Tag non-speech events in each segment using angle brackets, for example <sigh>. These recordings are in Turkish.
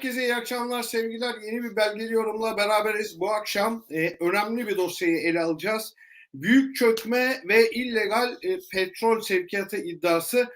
Herkese iyi akşamlar, sevgiler. Yeni bir belgeli yorumla beraberiz. Bu akşam e, önemli bir dosyayı ele alacağız. Büyük çökme ve illegal e, petrol sevkiyatı iddiası.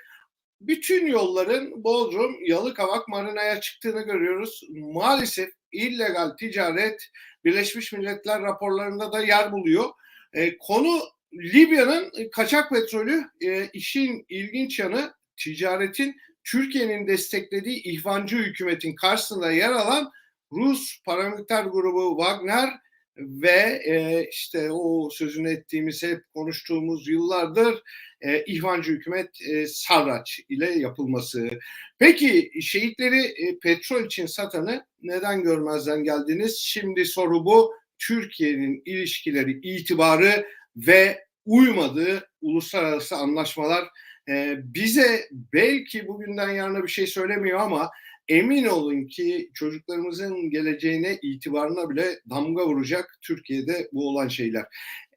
Bütün yolların Bodrum, Yalıkavak, Marina'ya çıktığını görüyoruz. Maalesef illegal ticaret Birleşmiş Milletler raporlarında da yer buluyor. E, konu Libya'nın kaçak petrolü. E, işin ilginç yanı ticaretin Türkiye'nin desteklediği ihvancı hükümetin karşısında yer alan Rus paramiliter grubu Wagner ve e, işte o sözünü ettiğimiz hep konuştuğumuz yıllardır e, ihvancı hükümet e, Sarraç ile yapılması. Peki şehitleri e, petrol için satanı neden görmezden geldiniz? Şimdi soru bu. Türkiye'nin ilişkileri, itibarı ve uymadığı uluslararası anlaşmalar e, bize belki bugünden yarına bir şey söylemiyor ama emin olun ki çocuklarımızın geleceğine, itibarına bile damga vuracak Türkiye'de bu olan şeyler.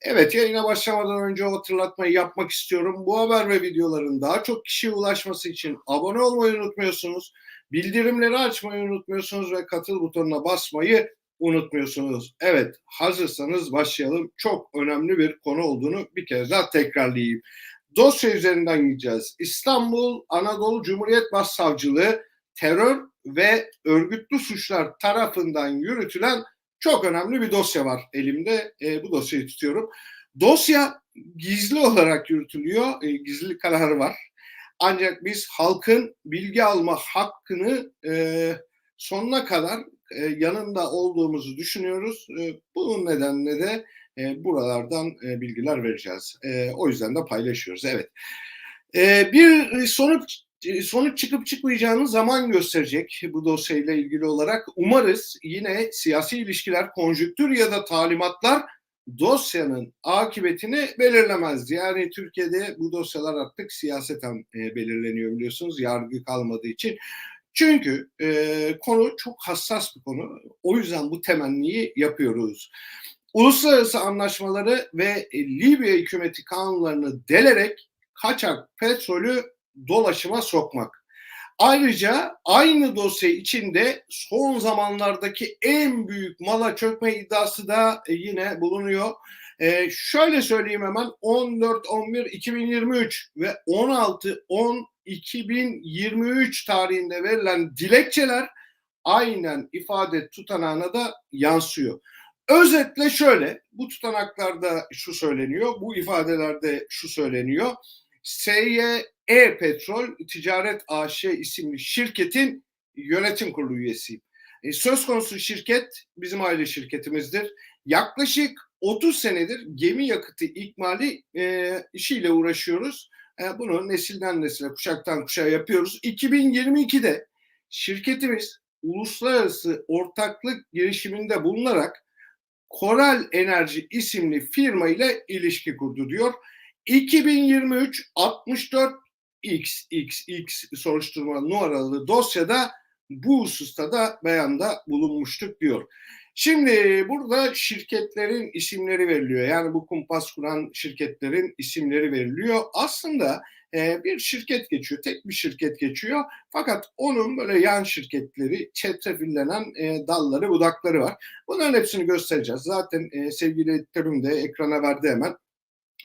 Evet yayına başlamadan önce hatırlatmayı yapmak istiyorum. Bu haber ve videoların daha çok kişiye ulaşması için abone olmayı unutmuyorsunuz. Bildirimleri açmayı unutmuyorsunuz ve katıl butonuna basmayı unutmuyorsunuz. Evet hazırsanız başlayalım. Çok önemli bir konu olduğunu bir kez daha tekrarlayayım dosya üzerinden gideceğiz. İstanbul Anadolu Cumhuriyet Başsavcılığı terör ve örgütlü suçlar tarafından yürütülen çok önemli bir dosya var elimde. E, bu dosyayı tutuyorum. Dosya gizli olarak yürütülüyor. E, gizli kararı var. Ancak biz halkın bilgi alma hakkını e, sonuna kadar e, yanında olduğumuzu düşünüyoruz. E, bunun nedenle de e, buralardan e, bilgiler vereceğiz. E, o yüzden de paylaşıyoruz. Evet. E, bir sonuç sonuç çıkıp çıkmayacağını zaman gösterecek bu dosyayla ilgili olarak. Umarız yine siyasi ilişkiler, konjüktür ya da talimatlar dosyanın akıbetini belirlemez. Yani Türkiye'de bu dosyalar artık siyaseten e, belirleniyor biliyorsunuz yargı kalmadığı için. Çünkü e, konu çok hassas bir konu. O yüzden bu temenniyi yapıyoruz uluslararası anlaşmaları ve e, Libya hükümeti kanunlarını delerek kaçak petrolü dolaşıma sokmak. Ayrıca aynı dosya içinde son zamanlardaki en büyük mala çökme iddiası da e, yine bulunuyor. Ee, şöyle söyleyeyim hemen 14-11-2023 ve 16-10-2023 tarihinde verilen dilekçeler aynen ifade tutanağına da yansıyor. Özetle şöyle, bu tutanaklarda şu söyleniyor, bu ifadelerde şu söyleniyor. SYE Petrol Ticaret AŞ isimli şirketin yönetim kurulu üyesiyim. E, söz konusu şirket bizim aile şirketimizdir. Yaklaşık 30 senedir gemi yakıtı ikmali e, işiyle uğraşıyoruz. E, bunu nesilden nesile, kuşaktan kuşağa yapıyoruz. 2022'de şirketimiz uluslararası ortaklık girişiminde bulunarak Koral Enerji isimli firma ile ilişki kurdu diyor. 2023 64 XXX soruşturma numaralı dosyada bu hususta da beyanda bulunmuştuk diyor. Şimdi burada şirketlerin isimleri veriliyor. Yani bu kumpas kuran şirketlerin isimleri veriliyor. Aslında e, bir şirket geçiyor, tek bir şirket geçiyor. Fakat onun böyle yan şirketleri, çetrefillenen e, dalları, budakları var. Bunların hepsini göstereceğiz. Zaten e, sevgili editörüm de ekrana verdi hemen.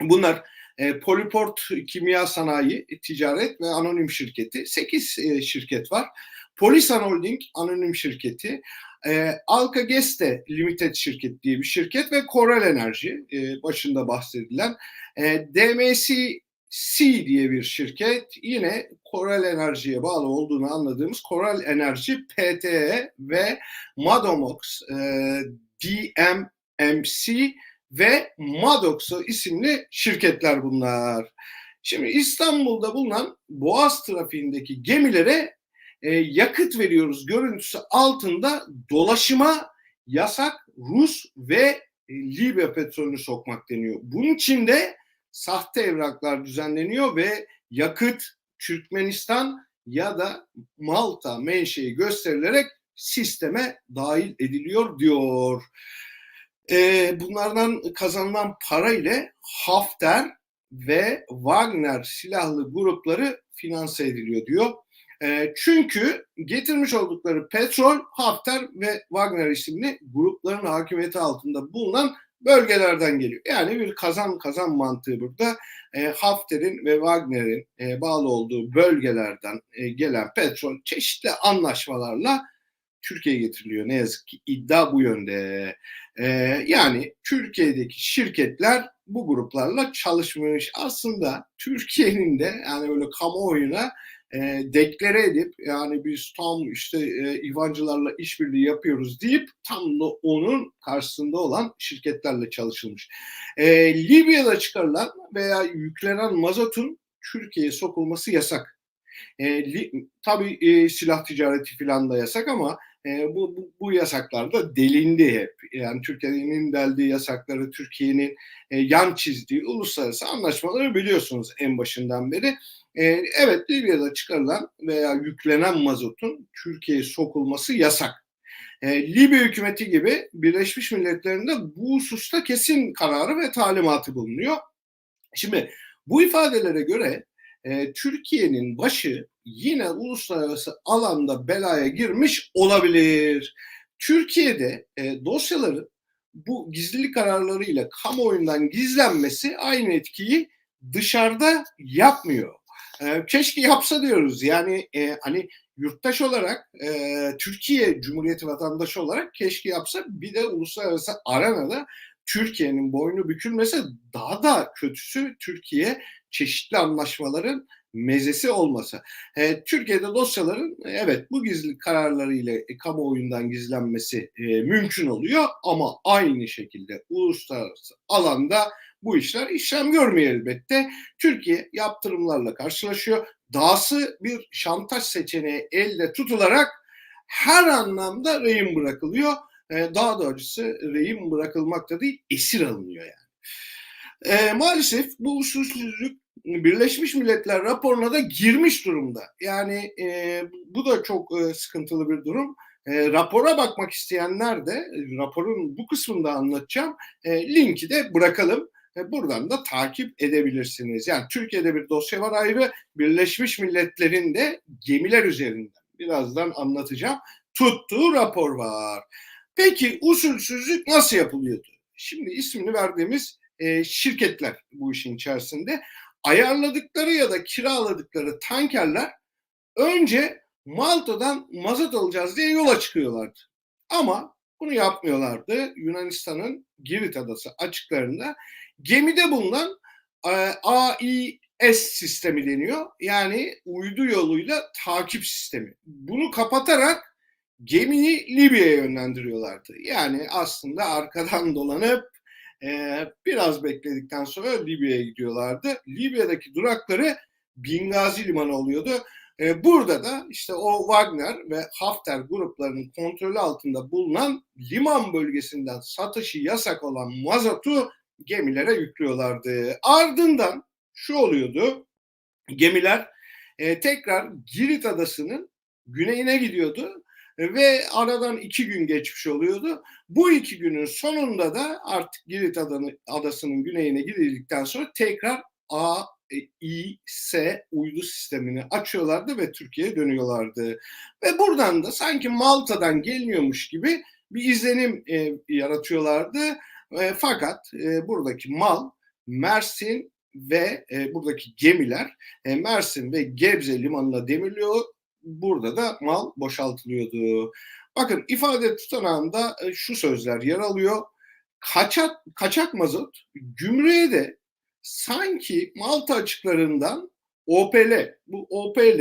Bunlar e, Polyport Kimya Sanayi Ticaret ve Anonim Şirketi. 8 e, şirket var. Polisan Holding Anonim Şirketi. E, Alka Geste Limited Şirket diye bir şirket ve Coral Enerji e, başında bahsedilen. E, DMC C diye bir şirket yine Coral Enerji'ye bağlı olduğunu anladığımız Coral Enerji PTE ve Madomox e, DMMC ve Madoxo isimli şirketler bunlar. Şimdi İstanbul'da bulunan Boğaz trafiğindeki gemilere e, yakıt veriyoruz görüntüsü altında dolaşıma yasak Rus ve Libya petrolünü sokmak deniyor. Bunun için de sahte evraklar düzenleniyor ve yakıt Türkmenistan ya da Malta menşei gösterilerek sisteme dahil ediliyor diyor. Ee, bunlardan kazanılan para ile Hafter ve Wagner silahlı grupları finanse ediliyor diyor. E, çünkü getirmiş oldukları petrol Hafter ve Wagner isimli grupların hakimiyeti altında bulunan bölgelerden geliyor. Yani bir kazan kazan mantığı burada. E, Hafter'in ve Wagner'in e, bağlı olduğu bölgelerden e, gelen petrol çeşitli anlaşmalarla Türkiye'ye getiriliyor. Ne yazık ki iddia bu yönde. E, yani Türkiye'deki şirketler bu gruplarla çalışmış. Aslında Türkiye'nin de yani böyle kamuoyuna e, deklare edip yani biz tam işte e, İvancılarla işbirliği yapıyoruz deyip tam da onun karşısında olan şirketlerle çalışılmış. E, Libya'da çıkarılan veya yüklenen mazotun Türkiye'ye sokulması yasak. E, li, tabii e, silah ticareti falan da yasak ama e, bu, bu, bu yasaklar da delindi hep. Yani Türkiye'nin deldiği yasakları, Türkiye'nin e, yan çizdiği uluslararası anlaşmaları biliyorsunuz en başından beri. E, evet Libya'da çıkarılan veya yüklenen mazotun Türkiye'ye sokulması yasak. E, Libya hükümeti gibi Birleşmiş Milletler'in de bu hususta kesin kararı ve talimatı bulunuyor. Şimdi bu ifadelere göre e, Türkiye'nin başı yine uluslararası alanda belaya girmiş olabilir. Türkiye'de e, dosyaların bu gizlilik kararlarıyla kamuoyundan gizlenmesi aynı etkiyi dışarıda yapmıyor. E, keşke yapsa diyoruz. Yani e, hani yurttaş olarak e, Türkiye Cumhuriyeti vatandaşı olarak keşke yapsa bir de uluslararası arenada Türkiye'nin boynu bükülmese daha da kötüsü Türkiye çeşitli anlaşmaların mezesi olmasa. E, Türkiye'de dosyaların evet bu gizlilik kararları ile e, kamuoyundan gizlenmesi e, mümkün oluyor ama aynı şekilde uluslararası alanda bu işler işlem görmüyor elbette. Türkiye yaptırımlarla karşılaşıyor. Dahası bir şantaj seçeneği elde tutularak her anlamda rehin bırakılıyor. E, daha doğrusu rehin bırakılmakta değil esir alınıyor yani. E, maalesef bu usulsüzlük Birleşmiş Milletler raporuna da girmiş durumda. Yani e, bu da çok e, sıkıntılı bir durum. E, rapora bakmak isteyenler de raporun bu kısmında anlatacağım e, linki de bırakalım. E, buradan da takip edebilirsiniz. Yani Türkiye'de bir dosya var ayrı, Birleşmiş Milletler'in de gemiler üzerinden birazdan anlatacağım. Tuttuğu rapor var. Peki usulsüzlük nasıl yapılıyordu? Şimdi ismini verdiğimiz e, şirketler bu işin içerisinde ayarladıkları ya da kiraladıkları tankerler önce Malta'dan mazot alacağız diye yola çıkıyorlardı. Ama bunu yapmıyorlardı. Yunanistan'ın Girit adası açıklarında gemide bulunan e, AIS sistemi deniyor. Yani uydu yoluyla takip sistemi. Bunu kapatarak gemiyi Libya'ya yönlendiriyorlardı. Yani aslında arkadan dolanıp e, biraz bekledikten sonra Libya'ya gidiyorlardı. Libya'daki durakları Bingazi limanı oluyordu. E, burada da işte o Wagner ve Hafter gruplarının kontrolü altında bulunan liman bölgesinden satışı yasak olan mazotu gemilere yüklüyorlardı. Ardından şu oluyordu. Gemiler e, tekrar Girit adasının güneyine gidiyordu ve aradan iki gün geçmiş oluyordu. Bu iki günün sonunda da artık Girit adanı, adasının güneyine gidildikten sonra tekrar A, İ, S uydu sistemini açıyorlardı ve Türkiye'ye dönüyorlardı. Ve buradan da sanki Malta'dan gelmiyormuş gibi bir izlenim e, yaratıyorlardı. E, fakat e, buradaki mal Mersin ve e, buradaki gemiler e, Mersin ve Gebze limanına demirliyor burada da mal boşaltılıyordu. Bakın ifade tutanağında e, şu sözler yer alıyor. Kaçak, kaçak mazot gümrüğe de sanki Malta açıklarından OPL, bu OPL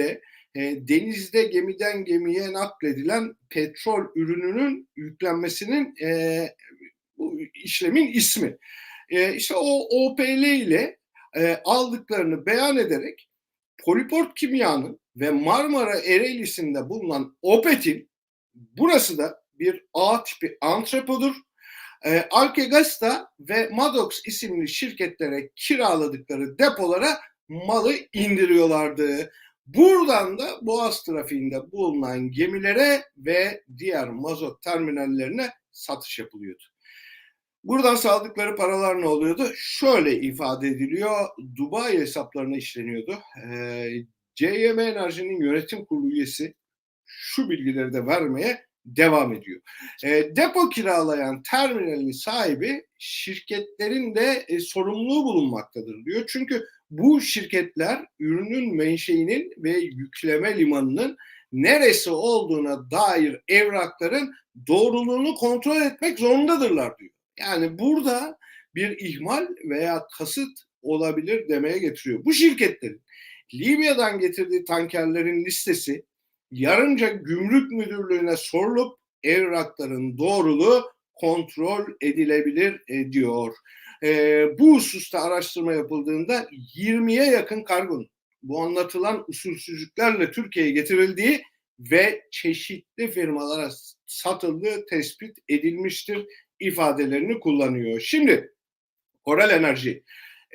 e, denizde gemiden gemiye nakledilen petrol ürününün yüklenmesinin e, bu işlemin ismi. E, işte o OPL ile e, aldıklarını beyan ederek Poliport Kimya'nın ve Marmara Ereğlisi'nde bulunan Opet'in burası da bir A tipi antrepodur. E, Alkegasta ve Maddox isimli şirketlere kiraladıkları depolara malı indiriyorlardı. Buradan da Boğaz trafiğinde bulunan gemilere ve diğer mazot terminallerine satış yapılıyordu. Buradan saldıkları paralar ne oluyordu? Şöyle ifade ediliyor. Dubai hesaplarına işleniyordu. E, CYM Enerji'nin yönetim kurulu üyesi şu bilgileri de vermeye devam ediyor. E, depo kiralayan terminalin sahibi şirketlerin de e, sorumluluğu bulunmaktadır diyor. Çünkü bu şirketler ürünün menşeinin ve yükleme limanının neresi olduğuna dair evrakların doğruluğunu kontrol etmek zorundadırlar diyor. Yani burada bir ihmal veya kasıt olabilir demeye getiriyor. Bu şirketlerin Libya'dan getirdiği tankerlerin listesi yarınca gümrük müdürlüğüne sorulup evrakların doğruluğu kontrol edilebilir diyor. E, bu hususta araştırma yapıldığında 20'ye yakın kargon bu anlatılan usulsüzlüklerle Türkiye'ye getirildiği ve çeşitli firmalara satıldığı tespit edilmiştir ifadelerini kullanıyor. Şimdi Koral Enerji,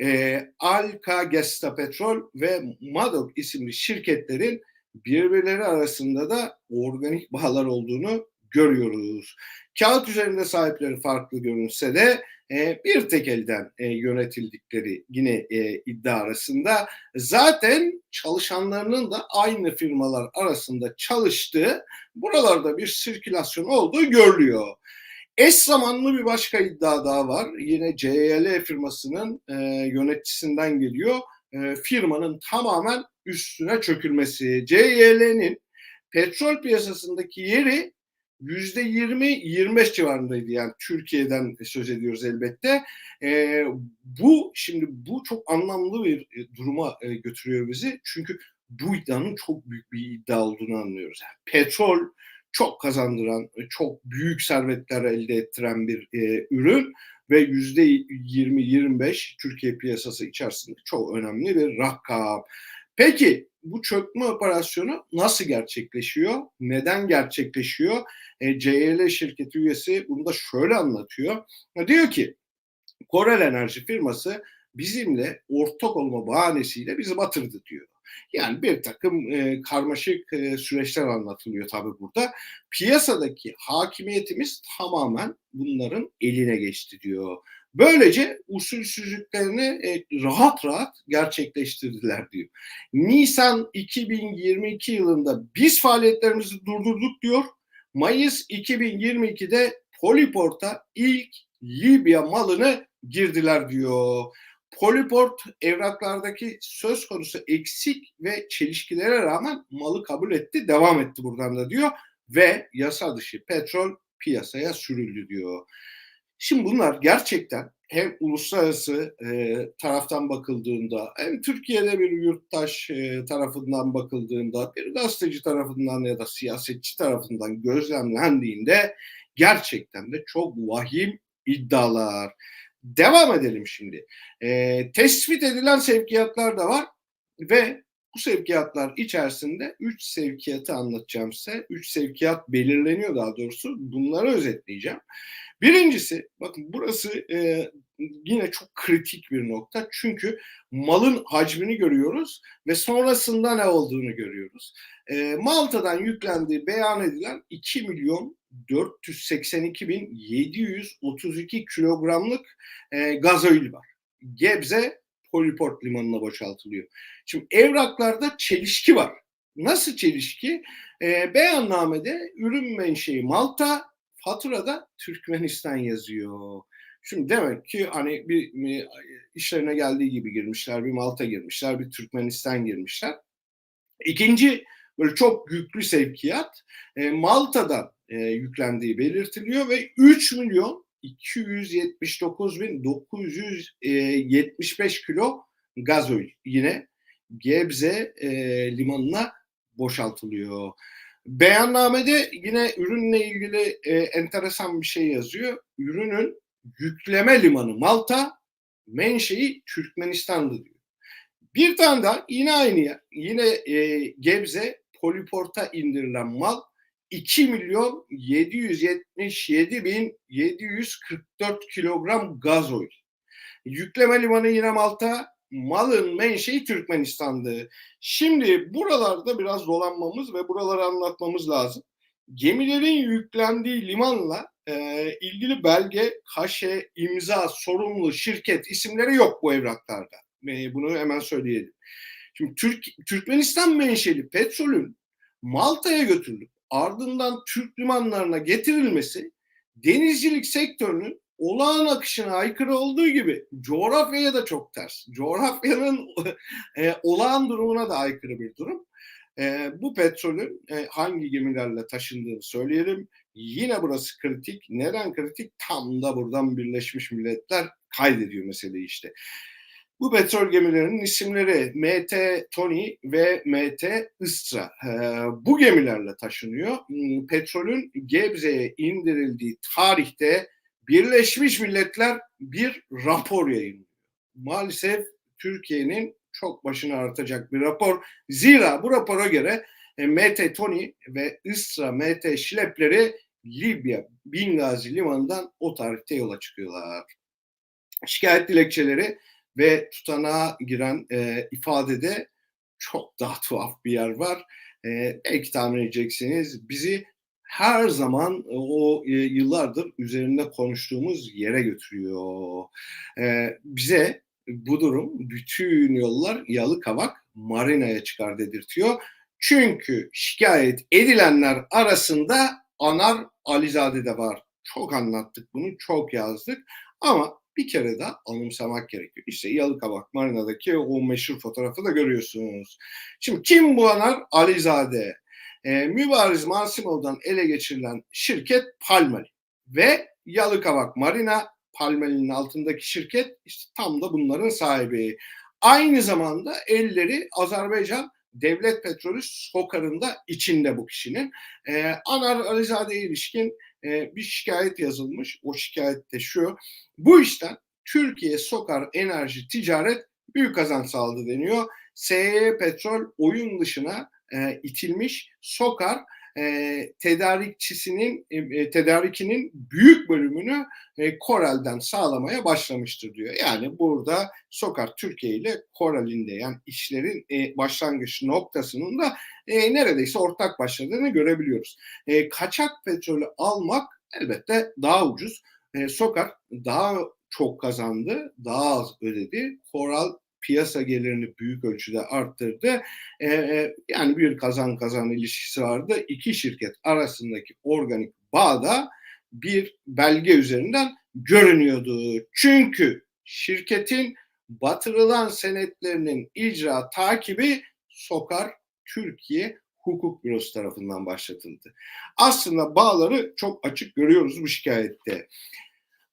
e, Alka Gesta Petrol ve Madok isimli şirketlerin birbirleri arasında da organik bağlar olduğunu görüyoruz. Kağıt üzerinde sahipleri farklı görünse de e, bir tek elden e, yönetildikleri yine e, iddia arasında zaten çalışanlarının da aynı firmalar arasında çalıştığı buralarda bir sirkülasyon olduğu görülüyor. Eş zamanlı bir başka iddia daha var. Yine CYL firmasının e, yöneticisinden geliyor. E, firmanın tamamen üstüne çökülmesi. CYL'nin petrol piyasasındaki yeri yüzde 20-25 civarındaydı yani Türkiye'den söz ediyoruz elbette. E, bu şimdi bu çok anlamlı bir e, duruma e, götürüyor bizi çünkü bu iddianın çok büyük bir iddia olduğunu anlıyoruz. Yani petrol çok kazandıran, e, çok büyük servetler elde ettiren bir e, ürün ve yüzde 20-25 Türkiye piyasası içerisinde çok önemli bir rakam. Peki bu çökme operasyonu nasıl gerçekleşiyor? Neden gerçekleşiyor? E, CYL şirketi üyesi bunu da şöyle anlatıyor. Diyor ki Korel Enerji firması bizimle ortak olma bahanesiyle bizi batırdı diyor. Yani bir takım e, karmaşık e, süreçler anlatılıyor tabii burada. Piyasadaki hakimiyetimiz tamamen bunların eline geçti diyor. Böylece usulsüzlüklerini e, rahat rahat gerçekleştirdiler diyor. Nisan 2022 yılında biz faaliyetlerimizi durdurduk diyor. Mayıs 2022'de Poliport'a ilk Libya malını girdiler diyor. Poliport evraklardaki söz konusu eksik ve çelişkilere rağmen malı kabul etti, devam etti buradan da diyor ve yasa dışı petrol piyasaya sürüldü diyor. Şimdi bunlar gerçekten hem uluslararası e, taraftan bakıldığında hem Türkiye'de bir yurttaş e, tarafından bakıldığında bir gazeteci tarafından ya da siyasetçi tarafından gözlemlendiğinde gerçekten de çok vahim iddialar. Devam edelim şimdi. E, tespit edilen sevkiyatlar da var ve bu sevkiyatlar içerisinde 3 sevkiyatı anlatacağım size. 3 sevkiyat belirleniyor daha doğrusu. Bunları özetleyeceğim. Birincisi bakın burası e, yine çok kritik bir nokta. Çünkü malın hacmini görüyoruz ve sonrasında ne olduğunu görüyoruz. E, Malta'dan yüklendiği beyan edilen 2 milyon 482.732 kilogramlık e, gazoil var. Gebze Poliport limanına boşaltılıyor. Şimdi evraklarda çelişki var. Nasıl çelişki? E, beyannamede ürün menşei Malta, faturada Türkmenistan yazıyor. Şimdi demek ki hani bir, işlerine geldiği gibi girmişler, bir Malta girmişler, bir Türkmenistan girmişler. İkinci böyle çok yüklü sevkiyat e, Malta'dan e, yüklendiği belirtiliyor ve 3 milyon 279.975 kilo gazoil yine Gebze e, limanına boşaltılıyor. Beyannamede yine ürünle ilgili e, enteresan bir şey yazıyor. Ürünün yükleme limanı Malta, menşei Türkmenistan'dı diyor. Bir tane daha yine aynı yine e, Gebze Poliport'a indirilen mal 2 milyon 777 bin 744 kilogram gazoil. Yükleme limanı yine Malta, malın menşei Türkmenistan'dı. Şimdi buralarda biraz dolanmamız ve buraları anlatmamız lazım. Gemilerin yüklendiği limanla e, ilgili belge, kaşe, imza, sorumlu şirket isimleri yok bu evraklarda. E, bunu hemen söyleyelim. Şimdi Türk, Türkmenistan menşeli petrolün Malta'ya götürülüp ardından Türk limanlarına getirilmesi denizcilik sektörünün olağan akışına aykırı olduğu gibi coğrafyaya da çok ters. Coğrafyanın <laughs> e, olağan durumuna da aykırı bir durum. E, bu petrolün e, hangi gemilerle taşındığını söyleyelim. Yine burası kritik. Neden kritik? Tam da buradan Birleşmiş Milletler kaydediyor meseleyi işte. Bu petrol gemilerinin isimleri MT Tony ve MT Istra. Ee, bu gemilerle taşınıyor. Hmm, petrolün Gebze'ye indirildiği tarihte Birleşmiş Milletler bir rapor yayınlıyor. Maalesef Türkiye'nin çok başını artacak bir rapor. Zira bu rapora göre e, MT Tony ve Istra MT Şilepleri Libya Bingazi limanından o tarihte yola çıkıyorlar. Şikayet dilekçeleri ve tutanağa giren e, ifadede çok daha tuhaf bir yer var. E, belki tahmin edeceksiniz bizi her zaman o e, yıllardır üzerinde konuştuğumuz yere götürüyor. E, bize bu durum bütün yollar yalı kavak marinaya çıkar dedirtiyor. Çünkü şikayet edilenler arasında Anar Alizade de var. Çok anlattık bunu, çok yazdık. Ama bir kere daha anımsamak gerekiyor. İşte Yalıkavak Marina'daki o meşhur fotoğrafı da görüyorsunuz. Şimdi kim bu Anar? Alizade. Ee, Mübariz Masimov'dan ele geçirilen şirket Palmali ve Yalıkavak Marina Palmali'nin altındaki şirket işte tam da bunların sahibi. Aynı zamanda elleri Azerbaycan devlet petrolü Sokar'ın da içinde bu kişinin. Ee, Anar Alizade'ye ilişkin e, bir şikayet yazılmış. O şikayet de şu. Bu işten Türkiye Sokar Enerji Ticaret büyük kazanç sağladı deniyor. SE Petrol oyun dışına e, itilmiş. Sokar e, tedarikçisinin e, tedarikinin büyük bölümünü e, Korel'den sağlamaya başlamıştır diyor. Yani burada Sokar Türkiye ile Korel'in de yani işlerin e, başlangıç noktasının da e, neredeyse ortak başladığını görebiliyoruz. E, kaçak petrolü almak elbette daha ucuz. E, Sokar daha çok kazandı, daha az ödedi. Koral piyasa gelirini büyük ölçüde arttırdı. E, yani bir kazan kazan ilişkisi vardı. İki şirket arasındaki organik bağda bir belge üzerinden görünüyordu. Çünkü şirketin batırılan senetlerinin icra takibi Sokar Türkiye Hukuk Bürosu tarafından başlatıldı. Aslında bağları çok açık görüyoruz bu şikayette.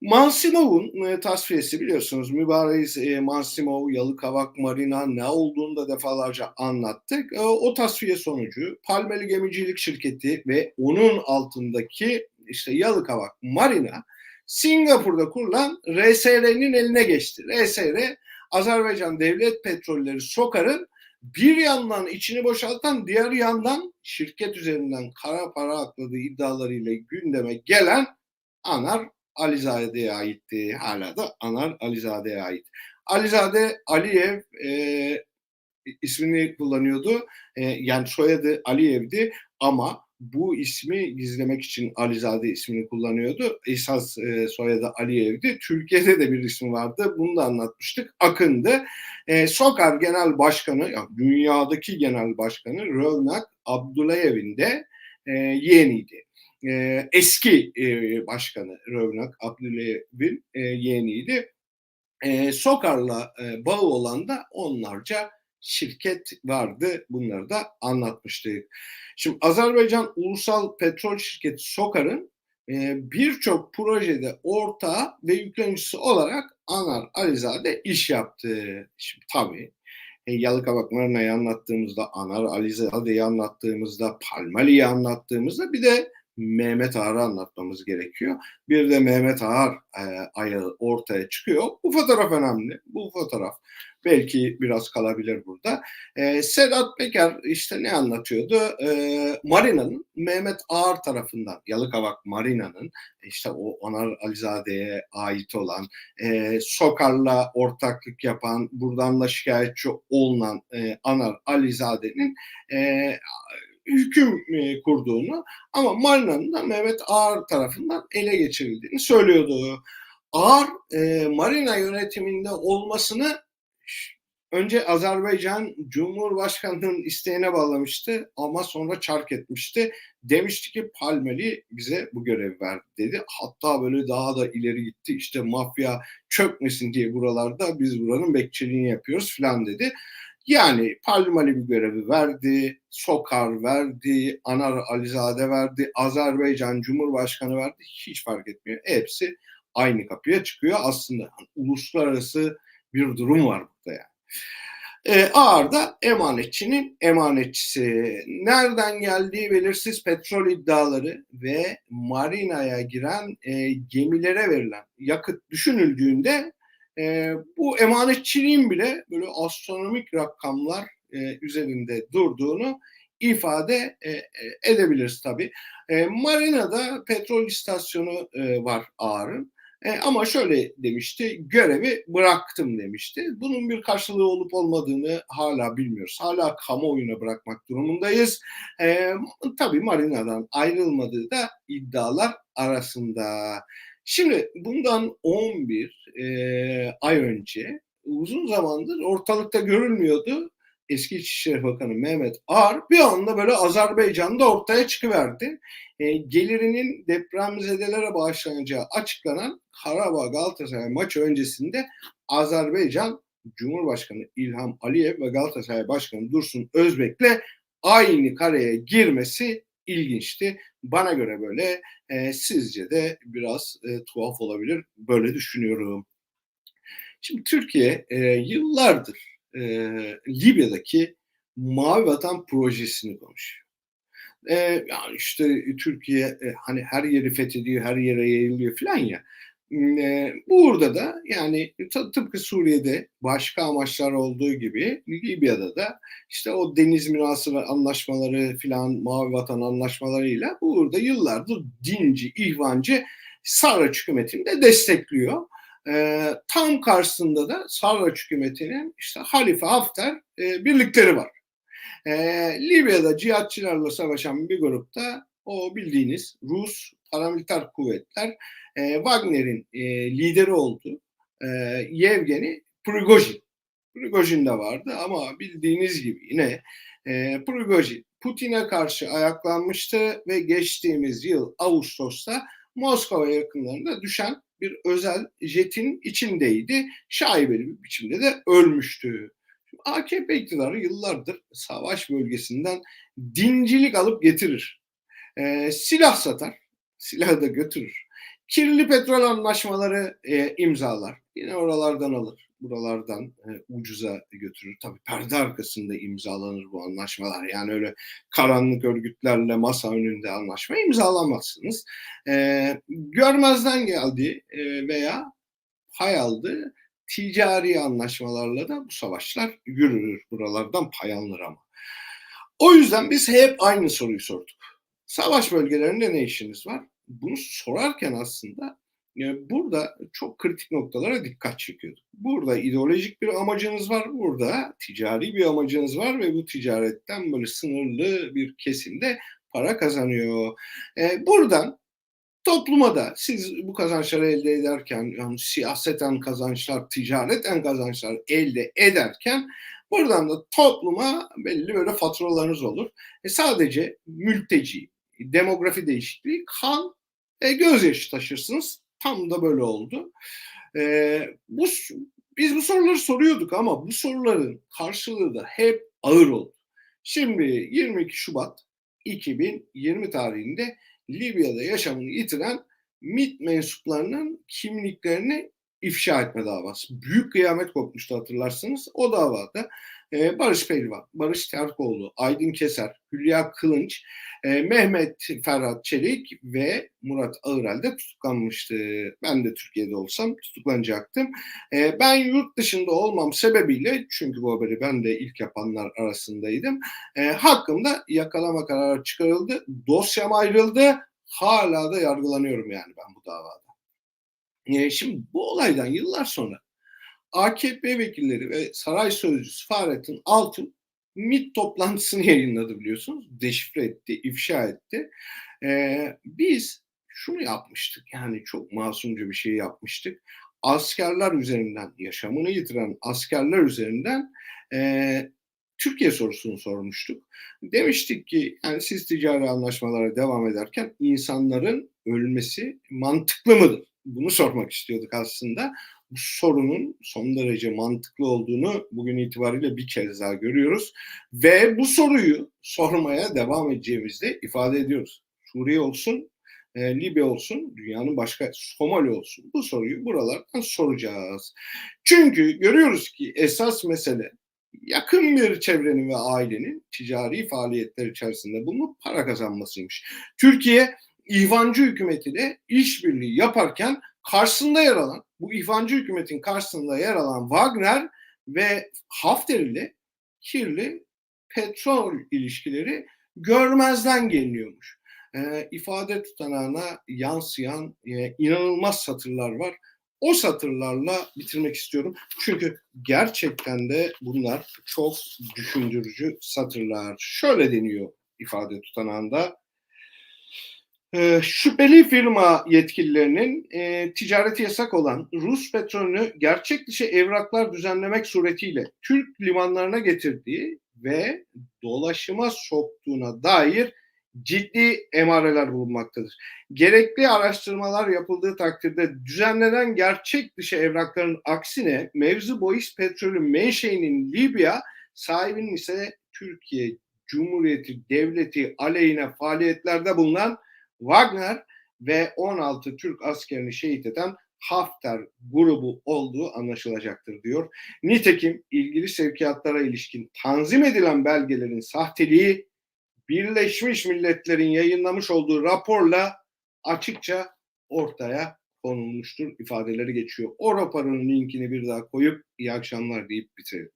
Mansimov'un e, tasfiyesi biliyorsunuz. Mübarez e, Mansimov, Yalıkavak Marina ne olduğunu da defalarca anlattık. E, o tasfiye sonucu Palmeli Gemicilik Şirketi ve onun altındaki işte Yalıkavak Marina Singapur'da kurulan RSR'nin eline geçti. RSR Azerbaycan Devlet Petrolleri Sokar'ın bir yandan içini boşaltan diğer yandan şirket üzerinden kara para akladığı iddialarıyla gündeme gelen Anar Alizade'ye aitti. Hala da Anar Alizade'ye ait. Alizade Aliyev e, ismini kullanıyordu. E, yani soyadı Aliyev'di ama bu ismi gizlemek için Alizade ismini kullanıyordu. Esas e, soyadı Aliyev'di. Türkiye'de de bir ismi vardı. Bunu da anlatmıştık. Akın'dı. E, Sokar Genel Başkanı, yani dünyadaki genel başkanı Rövnak Abdulayev'in de e, yeğeniydi e, eski e, başkanı Rövnak Abdülev'in e, yeğeniydi. E, Sokar'la e, bağı olan da onlarca şirket vardı. Bunları da anlatmıştık. Şimdi Azerbaycan Ulusal Petrol Şirketi Sokar'ın e, birçok projede ortağı ve yüklenicisi olarak Anar Alizade iş yaptı. Şimdi tabii e, Yalıkavak Marina'yı anlattığımızda, Anar Alizade'yi anlattığımızda, Palmali'yi anlattığımızda bir de Mehmet Ağar'ı anlatmamız gerekiyor. Bir de Mehmet Ağar e, ayağı ortaya çıkıyor. Bu fotoğraf önemli. Bu fotoğraf belki biraz kalabilir burada. E, Sedat Peker işte ne anlatıyordu? E, Marina'nın Mehmet Ağar tarafından Yalıkavak Marina'nın işte o Anar Alizade'ye ait olan e, Sokar'la ortaklık yapan buradan da şikayetçi olunan e, Anar Alizade'nin e, hüküm kurduğunu ama Marina'nın da Mehmet Ağar tarafından ele geçirildiğini söylüyordu. Ağar e, Marina yönetiminde olmasını önce Azerbaycan Cumhurbaşkanı'nın isteğine bağlamıştı ama sonra çark etmişti. Demişti ki Palmeli bize bu görevi verdi dedi. Hatta böyle daha da ileri gitti. İşte mafya çökmesin diye buralarda biz buranın bekçiliğini yapıyoruz falan dedi. Yani Palmali bir görevi verdi, Sokar verdi, Anar Alizade verdi, Azerbaycan Cumhurbaşkanı verdi. Hiç fark etmiyor. Hepsi aynı kapıya çıkıyor. Aslında uluslararası bir durum var burada yani. E, Ağır da emanetçinin emanetçisi. Nereden geldiği belirsiz petrol iddiaları ve marinaya giren e, gemilere verilen yakıt düşünüldüğünde e, bu emanetçiliğin bile böyle astronomik rakamlar e, üzerinde durduğunu ifade e, edebiliriz tabii. E, marinada petrol istasyonu e, var Ağrı'nın. E, ama şöyle demişti, görevi bıraktım demişti. Bunun bir karşılığı olup olmadığını hala bilmiyoruz. Hala kamuoyuna bırakmak durumundayız. E, tabii marinadan ayrılmadığı da iddialar arasında. Şimdi bundan 11 e, ay önce uzun zamandır ortalıkta görülmüyordu. Eski İçişleri Bakanı Mehmet Ağar bir anda böyle Azerbaycan'da ortaya çıkıverdi. E, gelirinin depremzedelere bağışlanacağı açıklanan Karabağ Galatasaray maçı öncesinde Azerbaycan Cumhurbaşkanı İlham Aliyev ve Galatasaray Başkanı Dursun Özbek'le aynı kareye girmesi ilginçti. Bana göre böyle e, sizce de biraz e, tuhaf olabilir. Böyle düşünüyorum. Şimdi Türkiye e, yıllardır e, Libya'daki Mavi Vatan projesini konuşuyor. E, yani işte Türkiye e, hani her yeri fethediyor, her yere yayılıyor falan ya. E, burada da yani tıpkı Suriye'de başka amaçlar olduğu gibi Libya'da da işte o deniz münasır anlaşmaları filan Mavi Vatan anlaşmalarıyla burada yıllardır dinci, ihvancı Sarraç hükümetini de destekliyor. E, tam karşısında da Sarraç hükümetinin işte Halife Hafter e, birlikleri var. E, Libya'da cihatçılarla savaşan bir grupta o bildiğiniz Rus paramiliter kuvvetler e, Wagner'in e, lideri oldu. E, Yevgeni Prigojin. Prigojin de vardı ama bildiğiniz gibi yine e, Prigojin Putin'e karşı ayaklanmıştı ve geçtiğimiz yıl Ağustos'ta Moskova yakınlarında düşen bir özel jetin içindeydi. Şaibeli bir biçimde de ölmüştü. AKP iktidarı yıllardır savaş bölgesinden dincilik alıp getirir. E, silah satar, silahı da götürür. Kirli petrol anlaşmaları e, imzalar. Yine oralardan alır. Buralardan e, ucuza götürür. Tabii perde arkasında imzalanır bu anlaşmalar. Yani öyle karanlık örgütlerle masa önünde anlaşma imzalamazsınız. E, görmezden geldi e, veya pay aldı ticari anlaşmalarla da bu savaşlar yürür. Buralardan pay alınır ama. O yüzden biz hep aynı soruyu sorduk. Savaş bölgelerinde ne işiniz var? Bunu sorarken aslında yani burada çok kritik noktalara dikkat çekiyorduk. Burada ideolojik bir amacınız var, burada ticari bir amacınız var ve bu ticaretten böyle sınırlı bir kesimde para kazanıyor. Ee, buradan topluma da siz bu kazançları elde ederken yani siyaseten kazançlar, ticareten kazançlar elde ederken buradan da topluma belli böyle faturalarınız olur. E sadece mülteci, demografi değişikliği, kan, e, gözyaşı taşırsınız. Tam da böyle oldu. E, bu biz bu soruları soruyorduk ama bu soruların karşılığı da hep ağır oldu. Şimdi 22 Şubat 2020 tarihinde Libya'da yaşamını yitiren MIT mensuplarının kimliklerini ifşa etme davası. Büyük kıyamet kopmuştu hatırlarsınız. O davada e, Barış Pehlivan, Barış Terkoğlu, Aydın Keser, Hülya Kılınç, e, Mehmet Ferhat Çelik ve Murat Ağırel de tutuklanmıştı. Ben de Türkiye'de olsam tutuklanacaktım. E, ben yurt dışında olmam sebebiyle, çünkü bu haberi ben de ilk yapanlar arasındaydım, e, hakkımda yakalama kararı çıkarıldı. Dosyam ayrıldı. Hala da yargılanıyorum yani ben bu davada. E, şimdi bu olaydan yıllar sonra AKP vekilleri ve saray sözcüsü Fahrettin Altun MIT toplantısını <laughs> yayınladı biliyorsunuz. Deşifre etti, ifşa etti. Ee, biz şunu yapmıştık yani çok masumca bir şey yapmıştık. askerler üzerinden, yaşamını yitiren askerler üzerinden e, Türkiye sorusunu sormuştuk. Demiştik ki yani siz ticari anlaşmalara devam ederken insanların ölmesi mantıklı mıdır? Bunu sormak istiyorduk aslında. Bu sorunun son derece mantıklı olduğunu bugün itibariyle bir kez daha görüyoruz. Ve bu soruyu sormaya devam edeceğimizi de ifade ediyoruz. Suriye olsun, e, Libya olsun, dünyanın başka Somali olsun. Bu soruyu buralardan soracağız. Çünkü görüyoruz ki esas mesele yakın bir çevrenin ve ailenin ticari faaliyetler içerisinde bulunup para kazanmasıymış. Türkiye ihvancı hükümetiyle işbirliği yaparken karşısında yer alan, bu ihvancı hükümetin karşısında yer alan Wagner ve Hafter ile kirli petrol ilişkileri görmezden geliniyormuş. E, ifade tutanağına yansıyan e, inanılmaz satırlar var. O satırlarla bitirmek istiyorum. Çünkü gerçekten de bunlar çok düşündürücü satırlar. Şöyle deniyor ifade tutanağında. E, şüpheli firma yetkililerinin e, ticareti yasak olan Rus petrolünü gerçek dışı evraklar düzenlemek suretiyle Türk limanlarına getirdiği ve dolaşıma soktuğuna dair ciddi emareler bulunmaktadır. Gerekli araştırmalar yapıldığı takdirde düzenlenen gerçek dışı evrakların aksine mevzu bois petrolün menşeinin Libya, sahibinin ise Türkiye Cumhuriyeti Devleti aleyhine faaliyetlerde bulunan Wagner ve 16 Türk askerini şehit eden Hafter grubu olduğu anlaşılacaktır diyor. Nitekim ilgili sevkiyatlara ilişkin tanzim edilen belgelerin sahteliği Birleşmiş Milletler'in yayınlamış olduğu raporla açıkça ortaya konulmuştur ifadeleri geçiyor. O raporun linkini bir daha koyup iyi akşamlar deyip bitirelim.